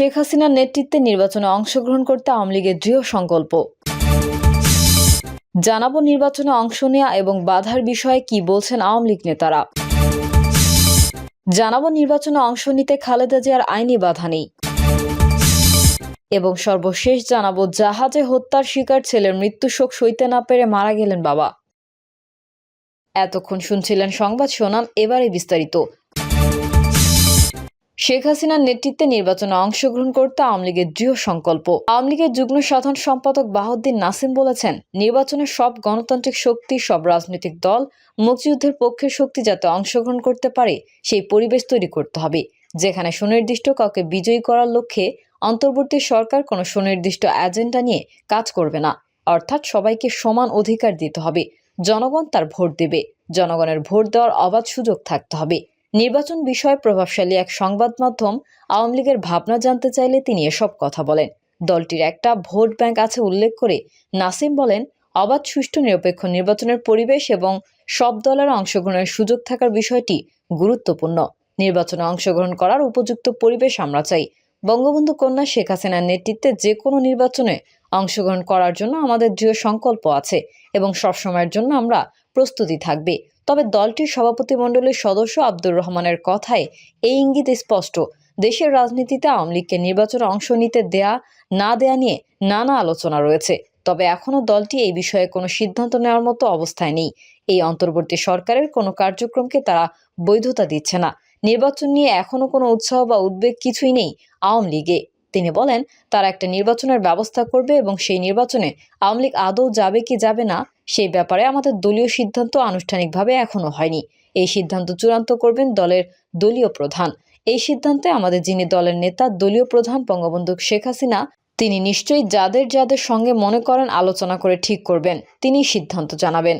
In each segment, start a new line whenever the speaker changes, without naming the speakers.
শেখ হাসিনার নেতৃত্বে নির্বাচনে অংশগ্রহণ করতে আওয়ামী লীগের দৃঢ় সংকল্প। জানাব নির্বাচনে অংশ নেওয়া এবং বাধার বিষয়ে কি বলছেন আওয়ামী লীগ নেতারা। জানাব নির্বাচনে অংশ নিতে খালেদা জিয়ার আইনি বাধা নেই। এবং সর্বশেষ জানাব জাহাজে হত্যার শিকার ছেলের মৃত্যু শোক সইতে না পেরে মারা গেলেন বাবা। এতক্ষণ শুনছিলেন সংবাদ শোনাম এবারে বিস্তারিত। শেখ হাসিনার নেতৃত্বে নির্বাচনে অংশগ্রহণ করতে আওয়ামী লীগের দৃঢ় সংকল্প। আওয়ামী লীগের যুগ্ম সাধারণ সম্পাদক বাহাউদ্দিন নাসিম বলেছেন নির্বাচনের সব গণতান্ত্রিক শক্তি, সব রাজনৈতিক দল, মুক্তিযুদ্ধের পক্ষের শক্তি যাতে অংশগ্রহণ করতে পারে, সেই পরিবেশ তৈরি করতে হবে। যেখানে সুনির্দিষ্ট কাউকে বিজয়ী করার লক্ষ্যে অন্তর্বর্তী সরকার কোনো সুনির্দিষ্ট এজেন্ডা নিয়ে কাজ করবে না। অর্থাৎ সবাইকে সমান অধিকার দিতে হবে। জনগণ তার ভোট দেবে। জনগণের ভোট দেওয়ার অবাধ সুযোগ থাকতে হবে। নির্বাচন বিষয়ে প্রভাবশালী এক সংবাদ মাধ্যম আওয়ামী লীগের ভাবনা জানতে চাইলে তিনি এসব কথা বলেন। দলটির একটা ভোট ব্যাংক আছে উল্লেখ করে নাসিম বলেন, অবাধ, সুষ্ঠু, নিরপেক্ষ নির্বাচনের পরিবেশ এবং সব দলের অংশগ্রহণের সুযোগ থাকার বিষয়টি গুরুত্বপূর্ণ। নির্বাচনে অংশগ্রহণ করার উপযুক্ত পরিবেশ আমরা চাই। বঙ্গবন্ধু কন্যা শেখ হাসিনার নেতৃত্বে যে কোনো নির্বাচনে অংশগ্রহণ করার জন্য আমাদের দৃঢ় সংকল্প আছে এবং সবসময়ের জন্য আমরা প্রস্তুতি থাকবে। তবে দলটির সভাপতিমণ্ডলীর সদস্য আব্দুর রহমানের কথায় এই ইঙ্গিত স্পষ্ট। দেশের রাজনীতিতে আওয়ামী লীগকে নির্বাচনে অংশ নিতে দেয়া, না দেয়া নিয়ে নানা আলোচনা রয়েছে। তবে এখনও দলটি এই বিষয়ে কোনো সিদ্ধান্ত নেওয়ার মতো অবস্থায় নেই। এই অন্তর্বর্তী সরকারের কোনো কার্যক্রমকে তারা বৈধতা দিচ্ছে না। নির্বাচন নিয়ে এখনও কোনো উৎসাহ বা উদ্বেগ কিছুই নেই আওয়ামী লীগে। তিনি বলেন, তারা একটা নির্বাচনের ব্যবস্থা করবে এবং সেই নির্বাচনে আওয়ামী লীগ আদৌ যাবে কি যাবে না, সেই ব্যাপারে আমাদের দলীয় সিদ্ধান্ত আনুষ্ঠানিকভাবে এখনও হয়নি। এই সিদ্ধান্ত চূড়ান্ত করবেন দলের দলীয় প্রধান। এই সিদ্ধান্তে আমাদের যিনি দলের নেতা, দলীয় প্রধান বঙ্গবন্ধু শেখ হাসিনা, তিনি নিশ্চয়ই যাদের যাদের সঙ্গে মনে করেন আলোচনা করে ঠিক করবেন তিনি সিদ্ধান্ত জানাবেন।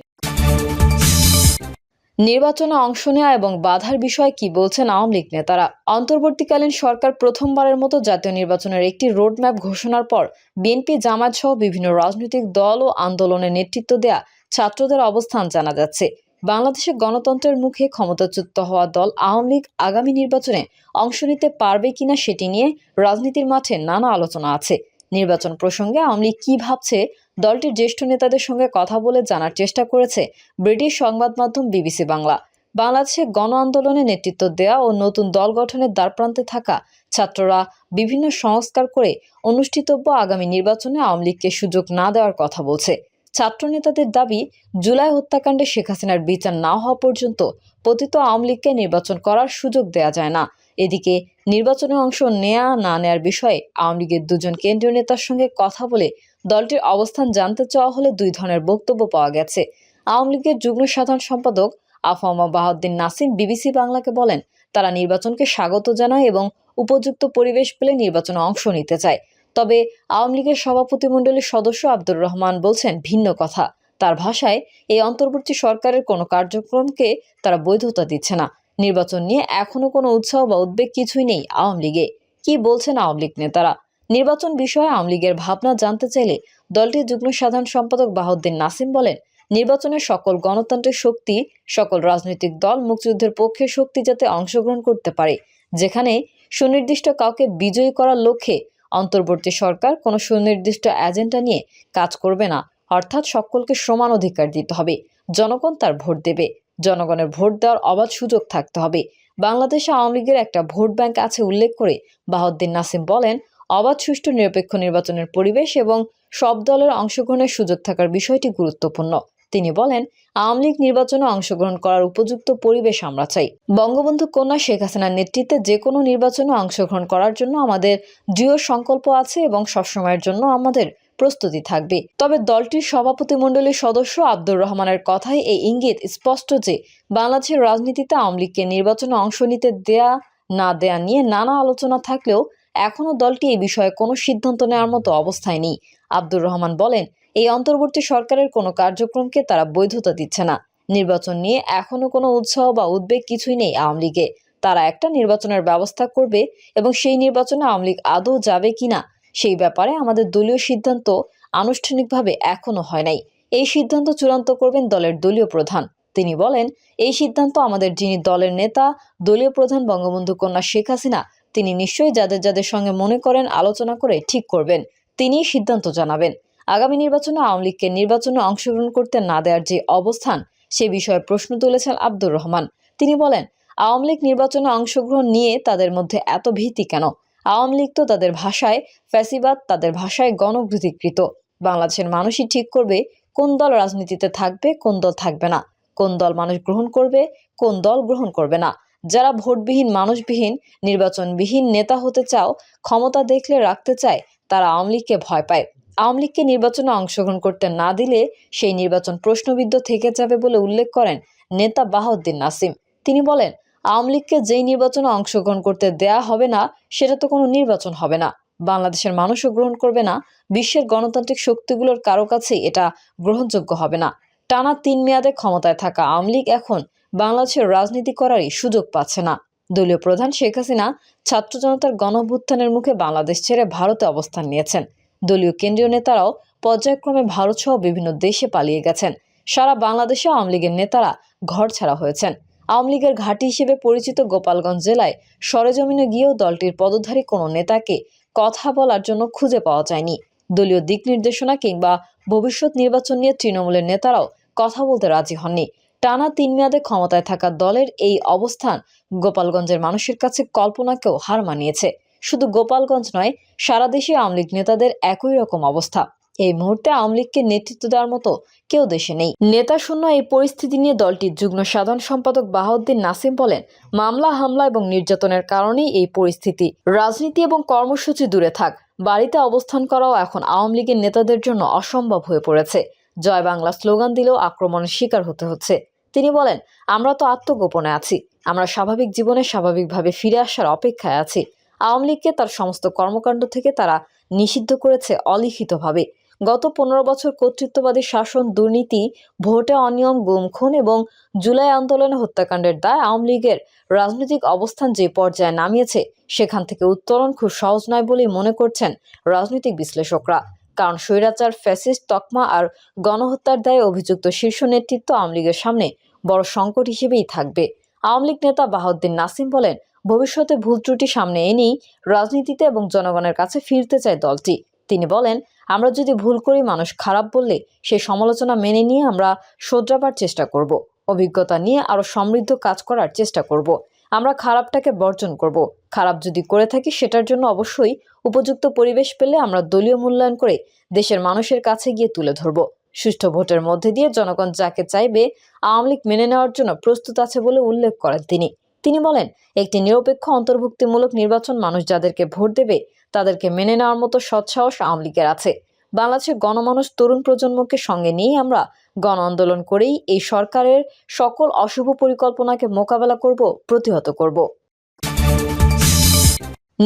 নির্বাচনে অংশ নেওয়া এবং বাধার বিষয়ে কি বলছেন আওয়ামী লীগ নেতারা? অন্তর্বর্তীকালীন সরকার প্রথমবারের মতো জাতীয় নির্বাচনের একটি রোডম্যাপ ঘোষণার পর বিএনপি জামাত সহ বিভিন্ন রাজনৈতিক দল ও আন্দোলনের নেতৃত্ব দেয়া ছাত্রদের অবস্থান জানা যাচ্ছে। বাংলাদেশের গণতন্ত্রের মুখে ক্ষমতাচ্যুত হওয়া দল আওয়ামী লীগ আগামী নির্বাচনে অংশ নিতে পারবে কিনা সেটি নিয়ে রাজনীতির মাঠে নানা আলোচনা আছে। নির্বাচন প্রসঙ্গে আওয়ামী লীগ কী ভাবছে? দলটির জ্যেষ্ঠ নেতাদের সঙ্গে কথা বলে জানার চেষ্টা করেছে ব্রিটিশ সংবাদ মাধ্যম বিবিসি বাংলা। বাংলাদেশে গণ আন্দোলনে নেতৃত্ব দেয়া ও নতুন দল গঠনের দ্বারপ্রান্তে থাকা ছাত্ররা বিভিন্ন সংস্কার করে অনুষ্ঠিতব্য আগামী নির্বাচনে আওয়ামী লীগকে সুযোগ না দেওয়ার কথা বলছে। ছাত্র নেতাদের দাবি, জুলাই হত্যাকাণ্ডে শেখ হাসিনার বিচার না হওয়া পর্যন্ত পতিত আওয়ামী লীগকে নির্বাচন করার সুযোগ দেওয়া যায় না। এদিকে নির্বাচনে অংশ নেয়া না নেয়ার বিষয়ে আওয়ামী লীগের দুজন কেন্দ্রীয় নেতার সঙ্গে কথা বলে দলটির অবস্থান জানতে চাওয়া হলে দুই ধরনের বক্তব্য পাওয়া গেছে। আওয়ামী লীগের যুগ্ম সাধারণ সম্পাদক আফামা বাহাউদ্দিন নাসিম বিবিসি বাংলাকে বলেন, তারা নির্বাচনকে স্বাগত জানায় এবং উপযুক্ত পরিবেশ পেলে নির্বাচনে অংশ নিতে চায়। তবে আওয়ামী লীগের সভাপতিমণ্ডলীর সদস্য আব্দুর রহমান বলছেন ভিন্ন কথা। তার ভাষায় এই অন্তর্বর্তী সরকারের কোনো কার্যক্রমকে তারা বৈধতা দিচ্ছে না। নির্বাচন নিয়ে এখনও কোনো উৎসাহ বা উদ্বেগ কিছুই নেই আওয়ামী লীগে। কি বলছেন আওয়ামী লীগ নেতারা? নির্বাচন বিষয়ে আওয়ামী লীগের ভাবনা জানতে চাইলে দলটির যুগ্ম সাধারণ সম্পাদক বাহাউদ্দিন নাসিম বলেন, নির্বাচনের সকল গণতান্ত্রিক শক্তি, সকল রাজনৈতিক দল মুক্তিযুদ্ধের পক্ষে শক্তি যাতে অংশগ্রহণ করতে পারে, যেখানে সুনির্দিষ্ট কাউকে বিজয়ী করার লক্ষ্যে অন্তর্বর্তী সরকার কোনো সুনির্দিষ্ট এজেন্ডা নিয়ে কাজ করবে না। অর্থাৎ সকলকে সমান অধিকার দিতে হবে। জনগণ তার ভোট দেবে। জনগণের ভোট দেওয়ার অবাধ সুযোগ থাকতে হবে। বাংলাদেশে আওয়ামী লীগের একটা ভোট ব্যাংক আছে উল্লেখ করে বাহাউদ্দিন নাসিম বলেন, অবাধ সুষ্ঠু নিরপেক্ষ নির্বাচনের পরিবেশ এবং সব দলের অংশগ্রহণের সুযোগ থাকার বিষয়টি গুরুত্বপূর্ণ। তিনি বলেন, আওয়ামী লীগ নির্বাচনে অংশগ্রহণ করার উপযুক্ত পরিবেশ আমরা চাই। বঙ্গবন্ধু কন্যা শেখ হাসিনার নেতৃত্বে যে কোনো নির্বাচনে অংশগ্রহণ করার জন্য আমাদের দৃঢ় সংকল্প আছে এবং সবসময়ের জন্য আমাদের প্রস্তুতি থাকবে। তবে দলটির সভাপতিমণ্ডলীর সদস্য আব্দুর রহমানের কথায় এই ইঙ্গিত স্পষ্ট যে, বাংলাদেশের রাজনীতিতে আওয়ামী লীগকে নির্বাচনে অংশ নিতে দেয়া না দেয়া নিয়ে নানা আলোচনা থাকলেও এখনও দলটি এই বিষয়ে কোনো সিদ্ধান্ত নেওয়ার মতো অবস্থায় নেই। আব্দুর রহমান বলেন এই অন্তর্বর্তী সরকারের কোনো কার্যক্রমকে তারা বৈধতা দিচ্ছে না। নির্বাচন নিয়ে এখনও কোনো উৎসাহ বা উদ্বেগ কিছুই নেই আওয়ামী লীগে। তারা একটা নির্বাচনের ব্যবস্থা করবে এবং সেই নির্বাচনে আওয়ামী লীগ আদৌ যাবে কিনা, সেই ব্যাপারে আমাদের দলীয় সিদ্ধান্ত আনুষ্ঠানিকভাবে এখনও হয় নাই। এই সিদ্ধান্ত চূড়ান্ত করবেন দলের দলীয় প্রধান। তিনি বলেন, এই সিদ্ধান্ত আমাদের যিনি দলের নেতা, দলীয় প্রধান বঙ্গবন্ধু কন্যা শেখ হাসিনা, তিনি নিশ্চয়ই যাদের যাদের সঙ্গে মনে করেন, আলোচনা করে ঠিক করবেন। তিনিই সিদ্ধান্ত জানাবেন। আগামী নির্বাচনে আওয়ামী লীগকে নির্বাচনে অংশগ্রহণ করতে না দেওয়ার যে অবস্থান, সে বিষয়ে প্রশ্ন তুলেছেন আব্দুর রহমান। তিনি বলেন, আওয়ামী লীগ নির্বাচনে অংশগ্রহণ নিয়ে তাদের মধ্যে এত ভীতি কেন? আওয়ামী লীগ তো তাদের ভাষায় ফ্যাসিবাদ, তাদের ভাষায় গণগ্রীতিকৃত বাংলাদেশের মানুষই ঠিক করবে কোন দল রাজনীতিতে থাকবে, কোন দল থাকবে না। কোন দল মানুষ গ্রহণ করবে, কোন দল গ্রহণ করবে না। যারা ভোটবিহীন, মানুষবিহীন, নির্বাচনবিহীন নেতা হতে চাও, ক্ষমতা দেখলে রাখতে চায়, তারা আওয়ামী লীগকে ভয় পায়। আওয়ামী লীগকে নির্বাচনে অংশগ্রহণ করতে না দিলে সেই নির্বাচন প্রশ্নবিদ্ধ থেকে যাবে বলে উল্লেখ করেন নেতা বাহাউদ্দিন নাসিম। তিনি বলেন, আওয়ামী লীগকে যেই নির্বাচনে অংশগ্রহণ করতে দেয়া হবে না, সেটা তো কোনো নির্বাচন হবে না। বাংলাদেশের মানুষও গ্রহণ করবে না, বিশ্বের গণতান্ত্রিক শক্তিগুলোর কারও কাছেই এটা গ্রহণযোগ্য হবে না। টানা তিন মেয়াদে ক্ষমতায় থাকা আওয়ামী লীগ এখন বাংলাদেশের রাজনীতি করারই সুযোগ পাচ্ছে না। দলীয় প্রধান শেখ হাসিনা ছাত্র জনতার গণভ্যুত্থানের মুখে বাংলাদেশ ছেড়ে ভারতে অবস্থান নিয়েছেন। দলীয় কেন্দ্রীয় নেতারাও পর্যায়ক্রমে ভারতসহ বিভিন্ন দেশে পালিয়ে গেছেন। সারা বাংলাদেশে আওয়ামী লীগের নেতারা ঘর ছাড়া হয়েছেন। আওয়ামী লীগের ঘাঁটি হিসেবে পরিচিত গোপালগঞ্জ জেলায় সরেজমিনে গিয়েও দলটির পদধারী কোনো নেতাকে কথা বলার জন্য খুঁজে পাওয়া যায়নি। দলীয় দিক নির্দেশনা কিংবা ভবিষ্যৎ নির্বাচন নিয়ে তৃণমূলের নেতারাও কথা বলতে রাজি হননি। টানা তিন মেয়াদে ক্ষমতায় থাকা দলের এই অবস্থান গোপালগঞ্জের মানুষের কাছে কল্পনাকেও হার মানিয়েছে। শুধু গোপালগঞ্জ নয়, সারা দেশে আওয়ামী লীগ নেতাদের একই রকম অবস্থা। এই মুহূর্তে আওয়ামী লীগকে নেতৃত্ব দেওয়ার মতো কেউ দেশে নেই। নেতা শূন্য এই পরিস্থিতি নিয়ে দলটির যুগ্ম সাধারণ সম্পাদক বাহাউদ্দিন নাসিম বলেন, মামলা, হামলা এবং নির্যাতনের কারণেই এই পরিস্থিতি। রাজনীতি এবং কর্মসূচি দূরে থাক, বাড়িতে অবস্থান করাও এখন আওয়ামী লীগের নেতাদের জন্য অসম্ভব হয়ে পড়েছে। জয় বাংলা স্লোগান দিলেও আক্রমণের শিকার হতে হচ্ছে। তিনি বলেন, আমরা তো আত্মগোপনে আছি, আমরা স্বাভাবিক জীবনে স্বাভাবিকভাবে ফিরে আসার অপেক্ষায় আছি। আওয়ামী লীগকে তার সমস্ত কর্মকাণ্ড থেকে তারা নিষিদ্ধ করেছে অলিখিতভাবে। গত পনেরো বছর কর্তৃত্ববাদী শাসন দুর্নীতি, ভোটে অনিয়ম, গুম, খুন এবং জুলাই আন্দোলনে হত্যাকাণ্ডের দায় আওয়ামী লীগের। রাজনৈতিক অবস্থান যে পর্যায়ে নামিয়েছে, সেখান থেকে উত্তরণ খুব সহজ নয় বলেই মনে করছেন রাজনৈতিক বিশ্লেষকরা। কারণ স্বৈরাচার, ফ্যাসিস্ট, তকমা আর গণহত্যার দায়ে অভিযুক্ত শীর্ষ নেতৃত্ব আওয়ামী লীগের সামনে বড় সংকট হিসেবেই থাকবে। আওয়ামী লীগ নেতা বাহাউদ্দিন নাসিম বলেন ভবিষ্যতে ভুল ত্রুটি সামনে এনেই রাজনীতিতে এবং জনগণের কাছে ফিরতে চায় দলটি। তিনি বলেন, আমরা যদি ভুল করি, মানুষ খারাপ বললে সেই সমালোচনা মেনে নিয়ে আমরা শোধরাবার চেষ্টা করব। অভিজ্ঞতা নিয়ে আরও সমৃদ্ধ কাজ করার চেষ্টা করব। আমরা খারাপটাকে বর্জন করব। খারাপ যদি করে থাকি, সেটার জন্য অবশ্যই উপযুক্ত পরিবেশ পেলে আমরা দলীয় মূল্যায়ন করে দেশের মানুষের কাছে গিয়ে তুলে ধরব। সুষ্ঠু ভোটের মধ্যে দিয়ে জনগণ যাকে চাইবে, আওয়ামী লীগ মেনে নেওয়ার জন্য প্রস্তুত আছে বলে উল্লেখ করেন তিনি। তিনি বলেন, একটি নিরপেক্ষ, অন্তর্ভুক্তিমূলক নির্বাচন মানুষ যাদেরকে ভোট দেবে, তাদেরকে মেনে নেওয়ার মতো সৎসাহস আওয়ামী লীগের আছে। বাংলাদেশের গণমানুষ তরুণ প্রজন্মকে সঙ্গে নিয়ে আমরা গণ আন্দোলন করেই এই সরকারের সকল অশুভ পরিকল্পনাকে মোকাবেলা করব, প্রতিহত করব।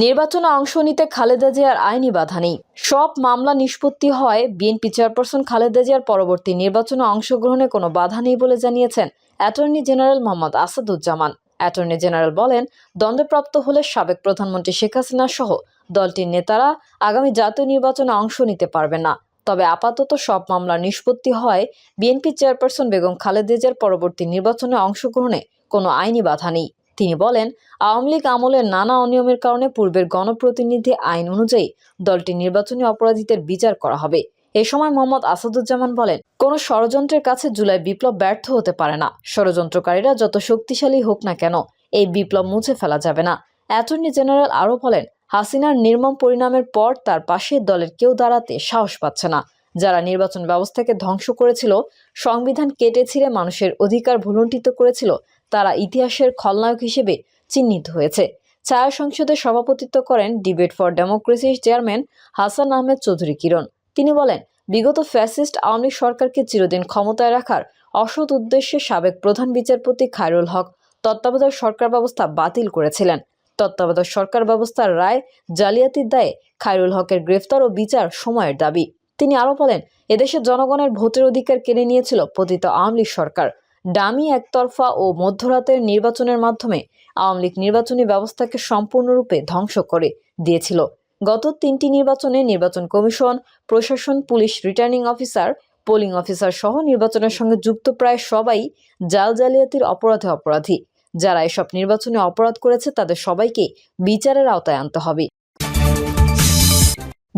নির্বাচনে অংশ নিতে খালেদা জিয়ার আইনি বাধা নেই। সব মামলা নিষ্পত্তি হয় বিএনপি চেয়ারপারসন খালেদা জিয়ার পরবর্তী নির্বাচনে অংশগ্রহণে কোনো বাধা নেই বলে জানিয়েছেন attorney general Mohammad Asaduzzaman. Attorney general বলেন দণ্ডপ্রাপ্ত হলে সাবেক প্রধানমন্ত্রী শেখ হাসিনা সহ দলটির নেতারা আগামী জাতীয় নির্বাচনে অংশ নিতে পারবে না। তবে আপাতত সব মামলা নিষ্পত্তি হয় বিএনপি চেয়ারপারসন বেগম খালেদা জিয়ার পরবর্তী নির্বাচনে অংশগ্রহণে কোনো আইনি বাধা নেই। তিনি বলেন, আওয়ামী লীগ আমলের নানা অনিয়মের কারণে পূর্বের গণপ্রতিনিধি আইন অনুযায়ী দলটি নির্বাচনী অপরাধীদের বিচার করা হবে। এ সময় মোহাম্মদ আসাদুজ্জামান বলেন, কোনো ষড়যন্ত্রের কাছে জুলাই বিপ্লব ব্যর্থ হতে পারে না। ষড়যন্ত্রকারীরা যত শক্তিশালী হোক না কেন, এই বিপ্লব মুছে ফেলা যাবে না। অ্যাটর্নি জেনারেল আরও বলেন, হাসিনার নির্মম পরিণামের পর তার পাশে দলের কেউ দাঁড়াতে সাহস পাচ্ছে না। যারা নির্বাচন ব্যবস্থাকে ধ্বংস করেছিল, সংবিধান কেটে ছিঁড়ে মানুষের অধিকার ভুলুণ্ঠিত করেছিল, তারা ইতিহাসের খলনায়ক হিসেবে চিহ্নিত হয়েছে। ছায়া সংসদে সভাপতিত্ব করেন ডিবেট ফর ডেমোক্রেসির চেয়ারম্যান হাসান আহমেদ চৌধুরী কিরণ। তিনি বলেন, বিগত ফ্যাসিস্ট আওয়ামী সরকারকে চিরদিন ক্ষমতায় রাখার অসৎ উদ্দেশ্যে সাবেক প্রধান বিচারপতি খায়রুল হক তত্ত্বাবধায়ক সরকার ব্যবস্থা বাতিল করেছিলেন। তত্ত্বাবধায়ক সরকার ব্যবস্থার রায় জালিয়াতির দায়ে খায়রুল হকের গ্রেফতার ও বিচার সময়ের দাবি। তিনি আরও বলেন এদেশের জনগণের ভোটের অধিকার কেড়ে নিয়েছিল পতিত আওয়ামী লীগ সরকার। ডামি একতরফা ও মধ্যরাতের নির্বাচনের মাধ্যমে আওয়ামী লীগ নির্বাচনী ব্যবস্থাকে সম্পূর্ণরূপে ধ্বংস করে দিয়েছিল। গত তিনটি নির্বাচনে নির্বাচন কমিশন, প্রশাসন, police returning officer, polling officer সহ নির্বাচনের সঙ্গে যুক্ত প্রায় সবাই জাল জালিয়াতির অপরাধে অপরাধী। যারা এসব নির্বাচনে অপরাধ করেছে, তাদের সবাইকে বিচারের আওতায় আনতে হবে।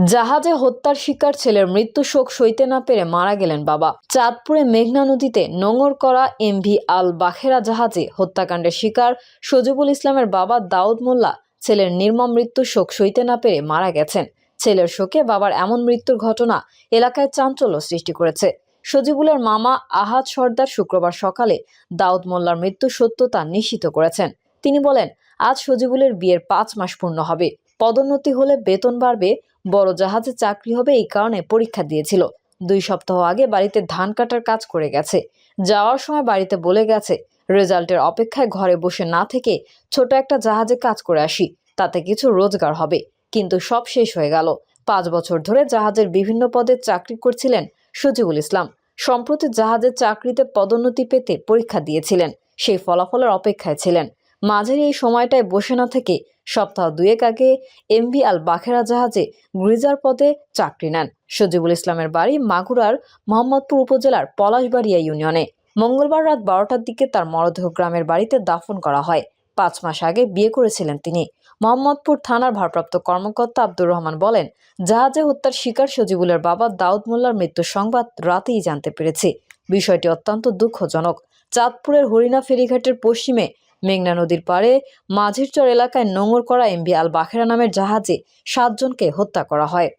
জাহাজে হত্যার শিকার ছেলের মৃত্যু শোক সইতে না পেরে মারা গেলেন বাবা। চাঁদপুরে মেঘনা নদীতে নোঙর করা এমভি আল বাখেরা জাহাজে হত্যাকাণ্ডের শিকার সজিবুল ইসলামের বাবা দাউদ মোল্লা ছেলের নির্মম মৃত্যু শোক সইতে না পেরে মারা গেছেন। ছেলের শোকে বাবার এমন মৃত্যুর ঘটনা এলাকায় চাঞ্চল্য সৃষ্টি করেছে। সজিবুলের মামা আহাদ সর্দার শুক্রবার সকালে দাউদ মোল্লার মৃত্যু সত্যতা নিশ্চিত করেছেন। তিনি বলেন, আজ সজিবুলের বিয়ের পাঁচ মাস পূর্ণ হবে। পদোন্নতি হলে বেতন বাড়বে, বড় জাহাজে চাকরি হবে এই কারণে পরীক্ষা দিয়েছিল। দুই সপ্তাহ আগে বাড়িতে ধান কাটার কাজ করে গেছে। যাওয়ার সময় বাড়িতে বলে গেছে রেজাল্টের অপেক্ষায় ঘরে বসে না থেকে ছোট একটা জাহাজে কাজ করে আসি। তাতে কিছু রোজগার হবে। কিন্তু সব শেষ হয়ে গেল। পাঁচ বছর ধরে জাহাজের বিভিন্ন পদে চাকরি করছিলেন সজিবুল ইসলাম। সম্প্রতি জাহাজের চাকরিতে পদোন্নতি পেতে পরীক্ষা দিয়েছিলেন। সেই ফলাফলের অপেক্ষায় ছিলেন। মাঝের এই সময়টায় বসে না থেকে সপ্তাহ দুয়েক আগে এমভি আল বাখেরা জাহাজে গ্রিজার পদে চাকরি নেন। সজিবুল ইসলামের বাড়ি মাগুরার মোহাম্মদপুর উপজেলার পলাশবাড়িয়া ইউনিয়নে। মঙ্গলবার রাত বারোটার দিকে তার মরদেহ গ্রামের বাড়িতে দাফন করা হয়। পাঁচ মাস আগে বিয়ে করেছিলেন তিনি। মোহাম্মদপুর থানার ভারপ্রাপ্ত কর্মকর্তা আব্দুর রহমান বলেন, জাহাজে হত্যার শিকার সজিবুলের বাবা দাউদ মোল্লার মৃত্যুর সংবাদ রাতেই জানতে পেরেছি। বিষয়টি অত্যন্ত দুঃখজনক। চাঁদপুরের হরিণা ফেরিঘাটের পশ্চিমে মেঘনা নদীর পাড়ে মাঝিরচর এলাকায় নোঙর করা এমবি আল বাখেরা নামের জাহাজে সাতজনকে হত্যা করা হয়।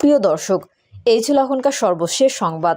প্রিয় দর্শক, এই ছিল এখনকার সর্বশেষ সংবাদ।